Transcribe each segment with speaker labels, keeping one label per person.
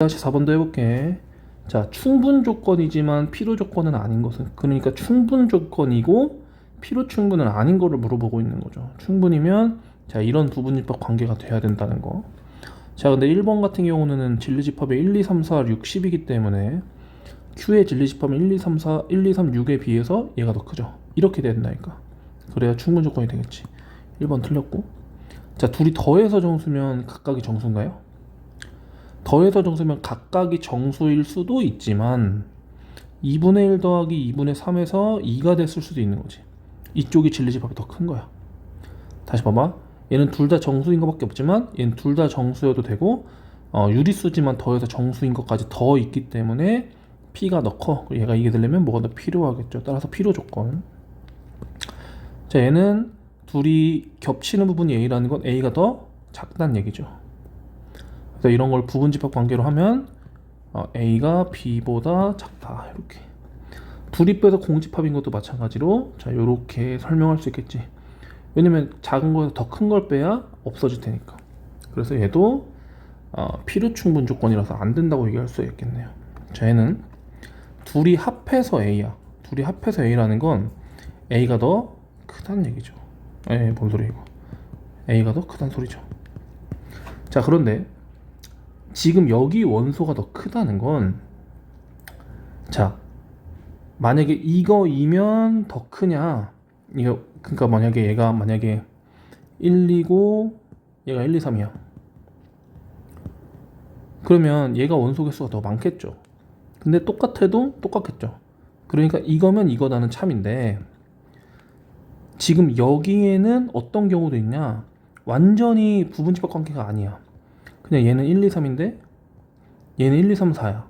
Speaker 1: 다시 4번도 해볼게. 자, 충분 조건이지만 필요 조건은 아닌 것은 그러니까 충분 조건이고 필요 충분은 아닌 거를 물어보고 있는 거죠. 충분이면 자 이런 부분집합 관계가 돼야 된다는 거. 자, 근데 1번 같은 경우는 진리집합이 1, 2, 3, 4, 6, 10이기 때문에 Q의 진리집합은 1, 2, 3, 4, 1, 2, 3, 6에 비해서 얘가 더 크죠. 이렇게 된다니까. 그래야 충분 조건이 되겠지. 1번 틀렸고. 자, 둘이 더해서 정수면 각각이 정수인가요? 더해서 정수면 각각이 정수일 수도 있지만 2분의 1 더하기 2분의 3에서 2가 됐을 수도 있는 거지. 이쪽이 진리집합이 더 큰 거야. 다시 봐봐. 얘는 둘 다 정수인 것밖에 없지만 얘는 둘 다 정수여도 되고 어, 유리수지만 더해서 정수인 것까지 더 있기 때문에 P가 더 커. 얘가 이게 되려면 뭐가 더 필요하겠죠. 따라서 필요 조건. 자, 얘는 둘이 겹치는 부분이 A라는 건 A가 더 작다는 얘기죠. 그래서 이런 걸 부분집합 관계로 하면 어, A가 B보다 작다 이렇게. 둘이 빼서 공집합인 것도 마찬가지로 자 이렇게 설명할 수 있겠지. 왜냐면 작은 거에서 더 큰 걸 빼야 없어질 테니까. 그래서 얘도 어, 필요 충분 조건이라서 안 된다고 얘기할 수 있겠네요. 자 얘는 둘이 합해서 A야. 둘이 합해서 A라는 건 A가 더 크다는 얘기죠. 에뭔 소리야 이거. A가 더 크다는 소리죠. 자 그런데 지금 여기 원소가 더 크다는 건, 자, 만약에 이거이면 더 크냐, 이거, 그러니까 만약에 얘가 만약에 1, 2고, 얘가 1, 2, 3이야. 그러면 얘가 원소 개수가 더 많겠죠. 근데 똑같아도 똑같겠죠. 그러니까 이거면 이거다는 참인데, 지금 여기에는 어떤 경우도 있냐, 완전히 부분집합 관계가 아니야. 그냥 얘는 1, 2, 3인데 얘는 1, 2, 3, 4야.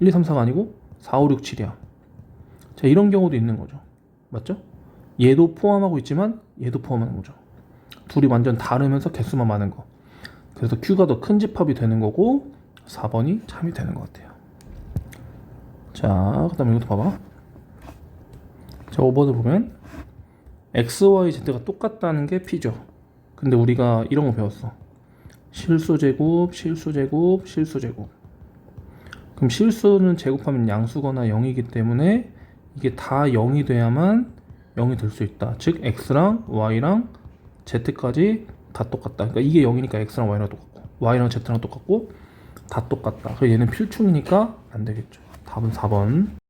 Speaker 1: 1, 2, 3, 4가 아니고 4, 5, 6, 7이야. 자, 이런 경우도 있는 거죠. 맞죠? 얘도 포함하고 있지만 얘도 포함하는 거죠. 둘이 완전 다르면서 개수만 많은 거. 그래서 Q가 더 큰 집합이 되는 거고 4번이 참이 되는 것 같아요. 자, 그 다음에 이것도 봐봐. 자, 5번을 보면 X, Y, Z가 똑같다는 게 P죠. 근데 우리가 이런 거 배웠어. 실수 제곱, 실수 제곱, 실수 제곱. 그럼 실수는 제곱하면 양수거나 0이기 때문에 이게 다 0이 돼야만 0이 될 수 있다. 즉 x랑 y랑 z까지 다 똑같다. 그러니까 이게 0이니까 x랑 y랑 똑같고 y랑 z랑 똑같고 다 똑같다. 그래서 얘는 필충이니까 안 되겠죠. 답은 4번.